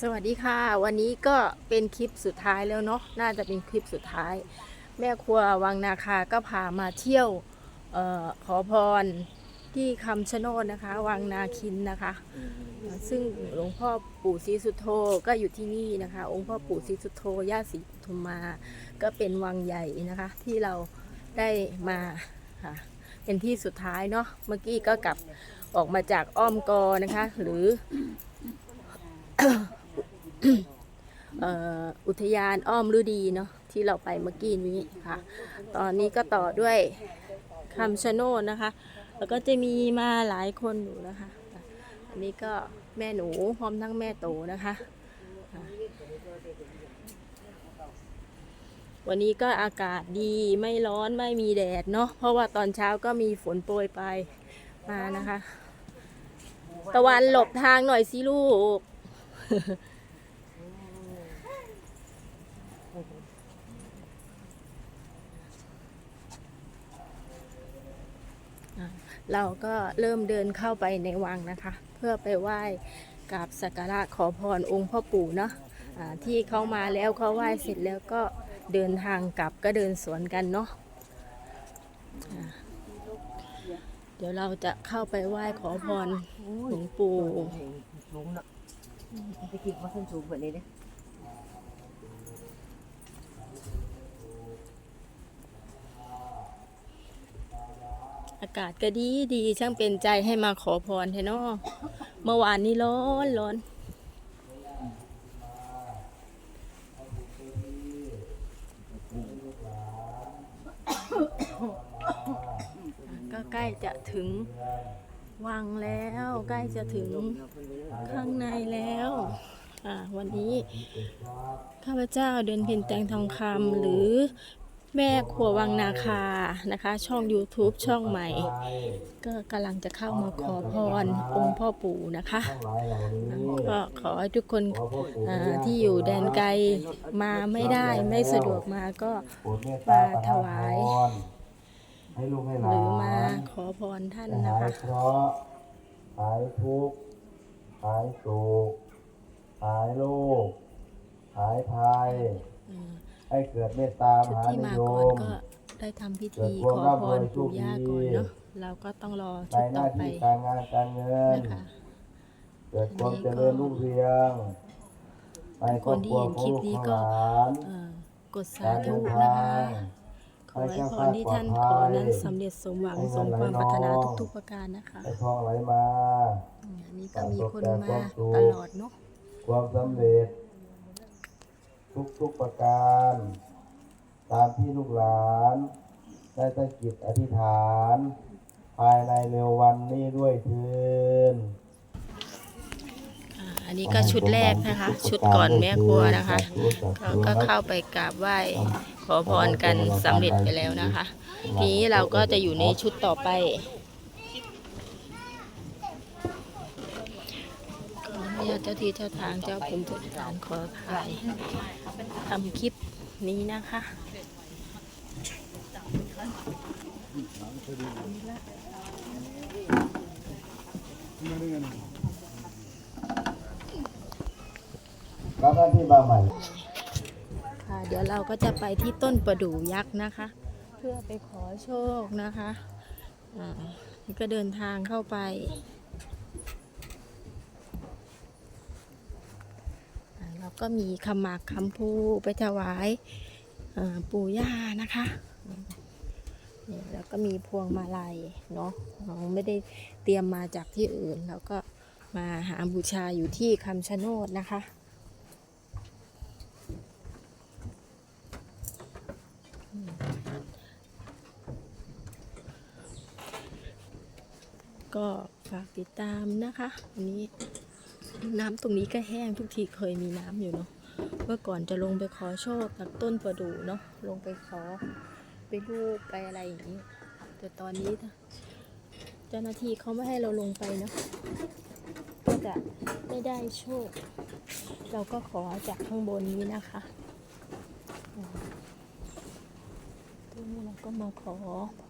สวัสดีค่ะ วันนี้ก็เป็นคลิปสุดท้ายแล้วเนาะน่าจะเป็นคลิปสุดท้าย แม่ครัววังนาคาก็พามาเที่ยวออขอพรที่คำชะโนดนะคะ วังนาคินนะคะ ซึ่งหลวงพ่อปู่ศรีสุโธก็อยู่ที่นี่นะคะ องค์พ่อปู่ศรีสุโธย่าศรีปทุมมา ก็เป็นวังใหญ่นะคะ ที่เราได้มาค่ะเป็นที่สุดท้ายเนาะเมื่อกี้ก็กลับ ออกมาจากอ้อมกอนะคะ หรืออ่ออุทยานอ้อมฤดีเนาะที่เราไปเมื่อกี้นี้ค่ะ ตอนนี้ก็ต่อด้วยคำชะโนดนะคะ แล้วก็จะมีมาหลายคนอยู่นะคะ อันนี้ก็แม่หนูพร้อมทั้งแม่โตนะคะ วันนี้ก็อากาศดีไม่ร้อนไม่มีแดดเนาะเพราะว่าตอนเช้าก็มีฝนโปรยไป มานะคะ ตะวันหลบทางหน่อยสิลูก เราก็เริ่มเดินเข้าไปในวังนะคะ เพื่อไปไหว้กราบสักการะขอพรองค์พ่อปู่เนาะอ่าที่เขามาแล้วเขาไหว้เสร็จแล้วก็เดินทางกลับก็เดินสวนกันเนาะอ่า เดี๋ยวเราจะเข้าไปไหว้ขอพรหลวงปู่สูงเนาะไปกินมาขึ้นสูงกว่านี้เด้อากาศก็ดีดีช่างเป็นใจให้มาขอพรเทเนาะเมื่อวานนี้ร้อนร้อน ใกล้จะถึงวังแล้ว ใกล้จะถึงข้างในแล้ววันนี้ข้าพเจ้าเดินเพ็ญแตงทองคำหรือแม่ครัววังนาคานะคะ ช่อง YouTube ช่องใหม่ ก็กำลังจะเข้ามาขอพรองค์พ่อปู่นะคะ ก็ขอให้ทุกคนที่อยู่แดนไกลมาไม่ได้ไม่สะดวกมาก็มาถวาย ให้ลูกให้หหลารือมานขอพรท่านจะนะหายคะ เคราะห์หายทุกข์หายโศกหายโรคหายภัย อืม ให้เกิดเมตตาชุมดหาที่นิมายก่อนมก็ได้ทำพิเกิธีดความขอร่ำพรวยรโชปู่คย่าดีก่อนเนาะเราก็ต้องรอในชุดหต่อน้าไปที่การงานการเงิน นะคะ เกิดความเจริญรุ่งเรืองในครอบครัวของลูกของหลานเอ่อกดสาการเดิธุนนะทาคะ ง ขอให้พรที่ท่านขอนั้นสำเร็จสมหวังสมความปรารถนาทุกๆประการนะคะให้ทองไหลมาอืมอันนี้ก็มีคนมาตลอดเนาะความสำเร็จทุกทุกๆประการ ตามที่ลูกหลาน ได้ตั้งจิตอธิษฐาน ภายในเร็ววันนี้ด้วยเทิน อ่าอันนี้ก็ชุดแรกนะคะ ชุดก่อนแม่ครัวนะคะเราก็เข้าไปกราบไหว้ขอพรกันสำเร็จไปแล้วนะคะ ทีนี้เราก็จะอยู่ในชุดต่อไปขออนุญาตเจ้าที่เจ้าทางเจ้าภูมิเจ้าฐานขอถ่ายทำคลิปนี้นะคะแล้วท่าน ที่มาใหม่ค่ะเดี๋ยวเราก็จะไปที่ต้นประดู่ยักษ์นะคะ เพื่อไปขอโชคนะคะอ่านี่ก็เดินทางเข้าไปเราก็มีคำหมากคำพูไปถวายปู่ย่านะคะแล้วก็มีพวงมาลัยเนาะเราไม่ได้เตรียมมาจากที่อื่นเราก็มาหาบูชาอยู่ที่คำชะโนดนะคะ ก็ฝาก ติดตามนะคะวันนี้น้ำตรงนี้ก็แห้งทุกทีเคยมีน้ำอยู่เนาะเมื่อก่อนจะลงไปขอโชคจากต้นประดู่เนาะลงไปขอไปรูปไปอะไรอย่างนี้ แต่ตอนนี้เจ้าหน้าที่เขาไม่ให้เราลงไปเนาะก็จะไม่ได้โชค เราก็ขอจากข้างบนนี้นะคะอืมทีนี้เราก็มาขอพ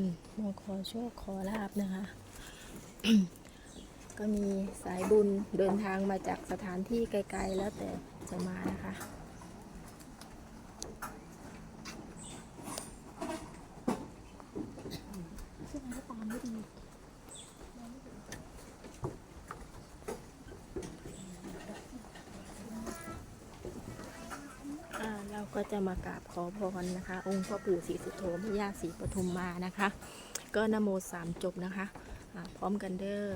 รมาขอโชคขอลาบนะคะ ก็มีสายบุญเดินทางมาจากสถานที่ไกลๆแล้วแต่จะมานะคะอ่าเราก็จะมากราบขอพรนะคะ องค์พ่อปู่ศรีสุโธมย่าศรีปทุมมานะคะ ก็นโมสามจบนะคะ พร้อมกันเด้อ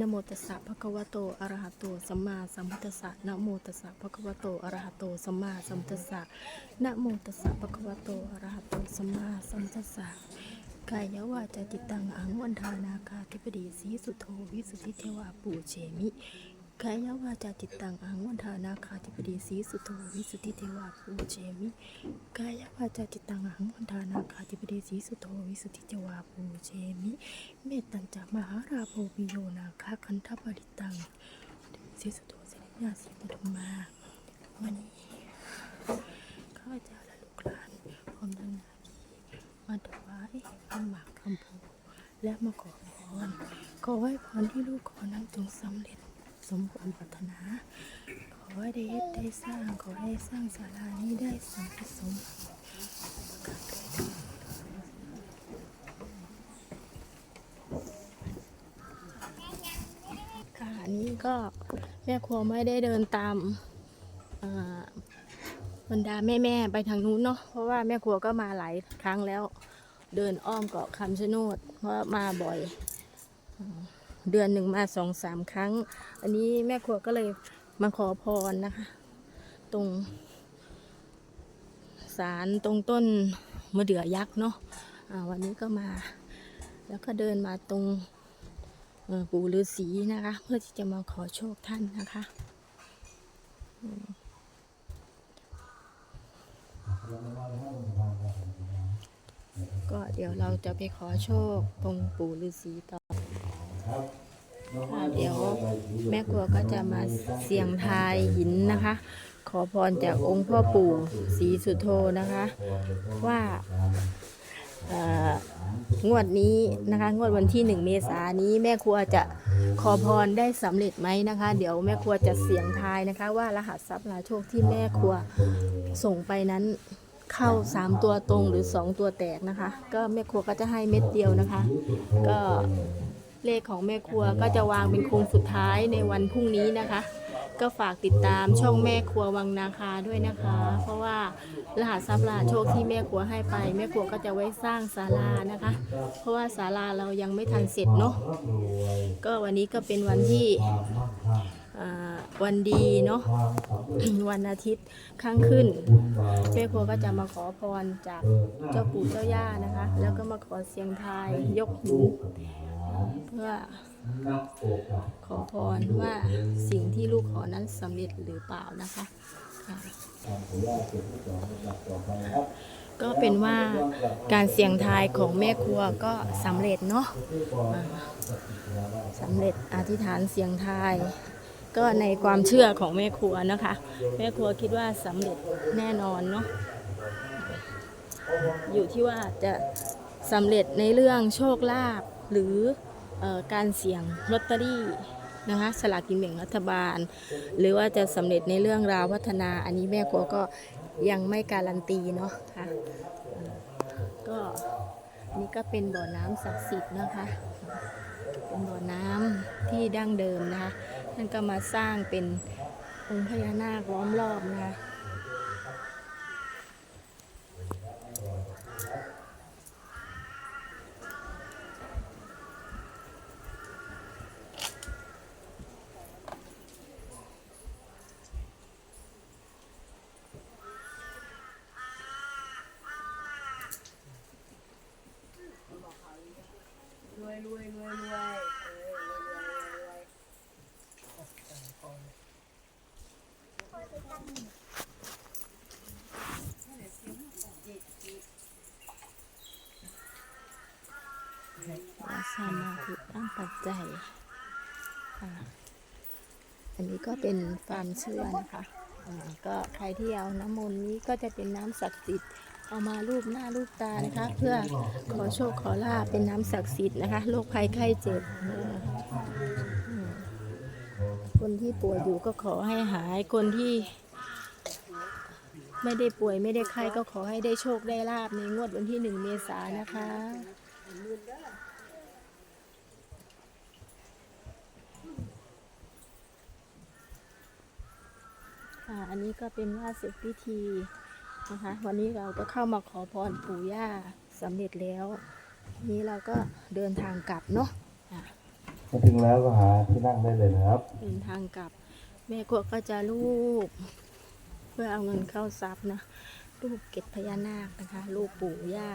นะโมตัสสะภะคะวะโต อะระหะโต สัมมาสัมพุทธัสสะนะโมตัสสะภะคะวะโต อะระหะโต สัมมาสัมพุทธัสสะนะโมตัสสะภะคะวะโต อะระหะโต สัมมาสัมพุทธัสสะกายวาจาจิตตังอังวันทานาคาธิปดีสีสุโธวิสุทธิเทวาปูเชมิ กายาวาจาจิตตังอังวันทานาคาธิปดีสีสุโธวิสุทธิเทวาภูเจมิกายวาจาจิตตังอังวันทานาคาธิปดีสีสุโธวิสุทธิเทวาภูเจมิเมตตัญจามหาราโภปิโยนาคาคันทปริตังสีสุโธเสด็จญาสีปฐุมาวันนี้ข้าเจ้าและลูกหลานพร้อมทั้งนาคีมาถวายคำหมากคำพูและมาขอพรขอให้พรที่ลูกขอนั้นจงสำเร็จ สมความปรารถนา ขอให้ ได้สร้างขอให้สร้างศาลานี้ได้สำเร็จสมประกาศเถิดค่ะอันนี้ก็แม่ครัวไม่ได้เดินตามบรรดาแม่ๆไปทางนู้นเนาะเพราะว่าแม่ครัวก็มาหลายครั้งแล้ว เดินอ้อมเกาะคำชะโนดเพราะมาบ่อยเดือนหนึ่งมาสองสามครั้ง อันนี้แม่ครัวก็เลยมาขอพรนะคะ ตรงศาลตรงต้นมะเดื่อยักษ์เนาะอ่าวันนี้ก็มา แล้วก็เดินมาตรงเอ่อปู่ฤาษีนะคะ เพื่อที่จะมาขอโชคท่านนะคะอืมก็เดี๋ยวเราจะไปขอโชคตรงปู่ฤาษีต่อค่ะเดี๋ยวแม่ครัวก็จะมาเสี่ยงทายหินนะคะ ขอพรจากองค์พ่อปู่ศรีสุโธนะคะ ว่างวดนี้นะคะ งวดวันที่หนึ่งเมษายนนี้แม่ครัวจะขอพรได้สำเร็จไหมนะคะ เดี๋ยวแม่ครัวจะเสียงทายนะคะ ว่ารหัสทรัพย์ลาโชคที่แม่ครัวส่งไปนั้นเข้าสามตัวตรงหรือสองตัวแตกนะคะ ก็แม่ครัวก็จะให้เม็ดเดียวนะคะ ก็เลขของแม่ครัวก็จะวางเป็นโค้งสุดท้ายในวันพรุ่งนี้นะคะ ก็ฝากติดตามช่องแม่ครัววังนาคาด้วยนะคะ เพราะว่ารหัสทรัพย์ลาโชคที่แม่ครัวให้ไป แม่ครัวก็จะไว้สร้างศาลานะคะ เพราะว่าศาลาเรายังไม่ทันเสร็จเนาะก็วันนี้ก็เป็นวันที่ วันดีเนาะวันอาทิตย์ข้างขึ้นแม่ครัวก็จะมาขอพรจากเจ้าปู่เจ้าย่านะคะ แล้วก็มาขอเสียงทายยกหินเพื่อขอพรว่าสิ่งที่ลูกขอนั้นสำเร็จหรือเปล่านะคะก็เป็นว่าการเสี่ยงทายของแม่ครัวก็สำเร็จเนาะสำเร็จอธิษฐานเสียงทาย ก็ในความเชื่อของแม่ครัวนะคะ แม่ครัวคิดว่าสำเร็จแน่นอนเนาะอยู่ที่ว่าจะสำเร็จในเรื่องโชคลาภหรือออการเสี่ยงลอตเตอรี่นะคะสลากกินแบ่งรัฐบาล หรือว่าจะสำเร็จในเรื่องราวพัฒนา อันนี้แม่ครัวก็ยังไม่การันตีเนาะค่ะเอ่อก็นี่ก็เป็นบ่อน้ำศักดิ์สิทธิ์นะคะ เป็นบ่อน้ำที่ดั้งเดิมนะคะ ท่นก็มาสร้างเป็นองค์พญานาคล้อมรอบนะคะ รวยรวยรวยรวยเออรวยรวยรวยรวย วาสนาคือ ตั้งปัจค่ะอันนี้ก็เป็นความเชื่อนะคะก็ใครที่เอาน้ำมนต์นี้ก็จะเป็นน้ำศักดิ์สิทธิ์เอามารูปหน้ารูปตานะคะ เพื่อขอโชคขอลาบเป็นน้ำศักดิ์สิทธิ์นะคะโรคภัยไข้เจ็บคนที่ป่วยอยู่ก็ขอให้หายคนที่ ไม่ได้ป่วยไม่ได้ไข้ก็ขอให้ได้โชคได้ลาบในงวดวันที่หนึ่งเมษายนนะคะ อ่าอันนี้ก็เป็นว่าเสร็จพิธีนะคะ วันนี้เราก็เข้ามาขอพรปู่ย่าสำเร็จแล้วทีนี้เราก็เดินทางกลับเนาะอะมาถึงแล้วก็หาที่นั่งได้เลยนะครับ เดินทางกลับ แม่กวก็จะรูปเพื่อเอาเงินเข้าทรัพย์นะรูปเกตพญานาคนะคะรูปปู่ย่า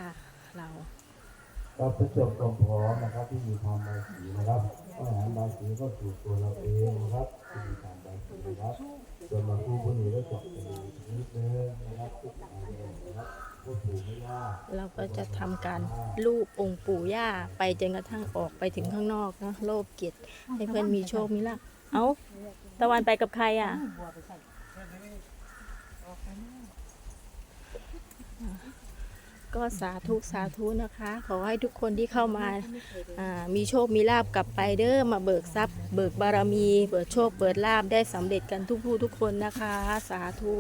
เราเราประจบความพร้อมนะครับที่มีทำใบายสีนะครับอาหารใบายสีก็สู่ตัวเราเองนะครับที่มีทำใบายสีนะครับ ส่วนมาคู่คนนี้ก็จบไปนิดนึงนะครับทุกการเลยนะครับก็ถูกไม่ยากเราก็จะทำการลูบองค์ปู่ย่าไปจนกระทั่งออกไปถึงข้างนอกนะโลภเกียรติให้เพื่อนมีโชคมีลาภเอาตะวันไปกับใครอะ ก็สาธุสาธุนะคะ ขอให้ทุกคนที่เข้ามาอ่ามีโชคมีลาบกลับไปเด้อมาเบิกทรัพย์ เบิกบารมี เปิดโชคเปิดลาบได้สำเร็จกันทุกผู้ทุกคนนะคะ สาธุ